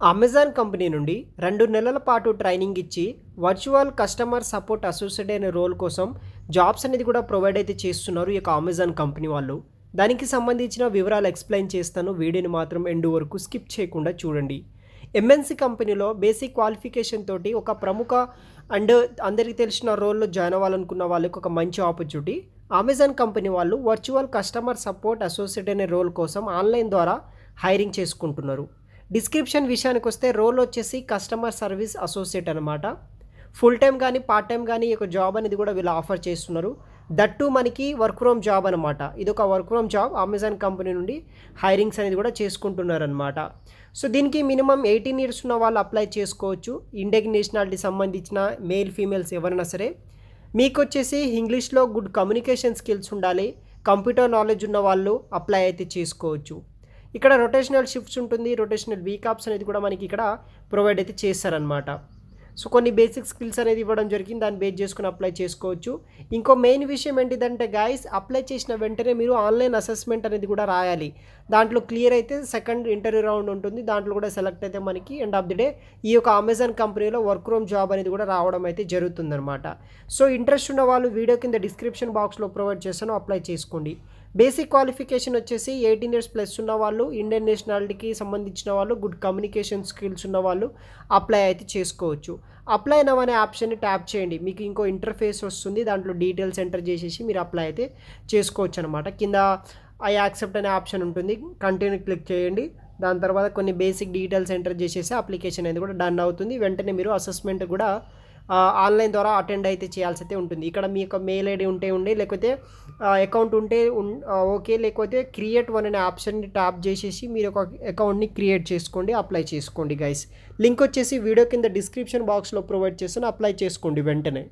Amazon company నుండి రెండు నెలల పాటు ట్రైనింగ్ ఇచ్చి వర్చువల్ కస్టమర్ సపోర్ట్ అసోసియేట్ అనే రోల్ కోసం జాబ్స్ అనేది కూడా ప్రొవైడ్ అయితే చేస్తున్నారు ఈ యొక్క అమెజాన్ కంపెనీ వాళ్ళు. దానికి సంబంధించిన వివరాలు ఎక్స్ప్లెయిన్ చేస్తాను. వీడియోని మాత్రం ఎండు వరకు స్కిప్ చేయకుండా చూడండి. ఎంఎన్సి కంపెనీలో బేసిక్ క్వాలిఫికేషన్ తోటి ఒక ప్రముఖ అండ్ అందరికీ తెలిసిన రోల్లో జాయిన్ అవ్వాలనుకున్న వాళ్ళకి ఒక మంచి ఆపర్చునిటీ. అమెజాన్ కంపెనీ వాళ్ళు వర్చువల్ కస్టమర్ సపోర్ట్ అసోసియేట్ అనే రోల్ కోసం ఆన్లైన్ ద్వారా హైరింగ్ చేసుకుంటున్నారు. డిస్క్రిప్షన్ విషయానికి వస్తే రోల్ వచ్చేసి కస్టమర్ సర్వీస్ అసోసియేట్ అనమాట ఫుల్ టైం కానీ పార్ట్ టైం కానీ ఒక జాబ్ అనేది కూడా వీళ్ళు ఆఫర్ చేస్తున్నారు. దట్టు మనకి వర్క్ ఫ్రమ్ జాబ్ అనమాట ఇది ఒక work from job Amazon company నుండి హైరింగ్స్ అనేది కూడా చేసుకుంటున్నారనమాట సో దీనికి మినిమం ఎయిటీన్ ఇయర్స్ ఉన్న వాళ్ళు అప్లై చేసుకోవచ్చు. ఇండియన్ నేషనాలిటీ సంబంధించిన మేల్ ఫీమేల్స్ ఎవరైనా సరే. మీకు వచ్చేసి ఇంగ్లీష్లో గుడ్ కమ్యూనికేషన్ స్కిల్స్ ఉండాలి. కంప్యూటర్ నాలెడ్జ్ ఉన్న వాళ్ళు అప్లై అయితే చేసుకోవచ్చు. ఇక్కడ రొటేషనల్ షిఫ్ట్స్ ఉంటుంది. రొటేషనల్ వీకాప్స్ అనేది కూడా మనకి ఇక్కడ ప్రొవైడ్ అయితే చేస్తారనమాట సో కొన్ని బేసిక్ స్కిల్స్ అనేది ఇవ్వడం జరిగింది. దాన్ని బేస్ చేసుకుని అప్లై చేసుకోవచ్చు. ఇంకో మెయిన్ విషయం ఏంటిదంటే గాయస్ అప్లై చేసిన వెంటనే మీరు ఆన్లైన్ అసెస్మెంట్ అనేది కూడా రాయాలి. దాంట్లో క్లియర్ అయితే సెకండ్ ఇంటర్వ్యూ రౌండ్ ఉంటుంది. దాంట్లో కూడా సెలెక్ట్ అయితే మనకి ఎండ్ ఆఫ్ ది డే ఈ యొక్క అమెజాన్ కంపెనీలో వర్క్ రూమ్ జాబ్ అనేది కూడా రావడం అయితే జరుగుతుందనమాట సో ఇంట్రెస్ట్ ఉన్న వాళ్ళు వీడియో కింద డిస్క్రిప్షన్ బాక్స్లో ప్రొవైడ్ చేస్తాను. అప్లై చేసుకోండి. బేసిక్ క్వాలిఫికేషన్ వచ్చేసి ఎయిటీన్ ఇయర్స్ ప్లస్ ఉన్న వాళ్ళు ఇండియన్ నేషనాలిటీకి సంబంధించిన వాళ్ళు గుడ్ కమ్యూనికేషన్ స్కిల్స్ ఉన్న వాళ్ళు అప్లై అయితే చేసుకోవచ్చు. అప్లై నవ్ అనే ఆప్షన్ని ట్యాప్ చేయండి. మీకు ఇంకో ఇంటర్ఫేస్ వస్తుంది. దాంట్లో డీటెయిల్స్ ఎంటర్ చేసేసి మీరు అప్లై అయితే చేసుకోవచ్చు అనమాట కింద ఐ యాక్సెప్ట్ అనే ఆప్షన్ ఉంటుంది. కంటిన్యూ క్లిక్ చేయండి. దాని తర్వాత కొన్ని బేసిక్ డీటెయిల్స్ ఎంటర్ చేసేసి అప్లికేషన్ అనేది కూడా డన్ అవుతుంది. వెంటనే మీరు అసెస్మెంట్ కూడా ఆన్లైన్ ద్వారా అటెండ్ అయితే చేయాల్సి అయితే ఉంటుంది. ఇక్కడ మీ యొక్క మెయిల్ ఐడి ఉంటే ఉండి లేకపోతే అకౌంట్ ఉంటే ఓకే లేకపోతే క్రియేట్ వన్ అనే ఆప్షన్ని ట్యాప్ చేసేసి మీరు ఒక అకౌంట్ని క్రియేట్ చేసుకోండి అప్లై చేసుకోండి గైస్ లింక్ వచ్చేసి వీడియో కింద డిస్క్రిప్షన్ బాక్స్లో ప్రొవైడ్ చేస్తాను అప్లై చేసుకోండి వెంటనే.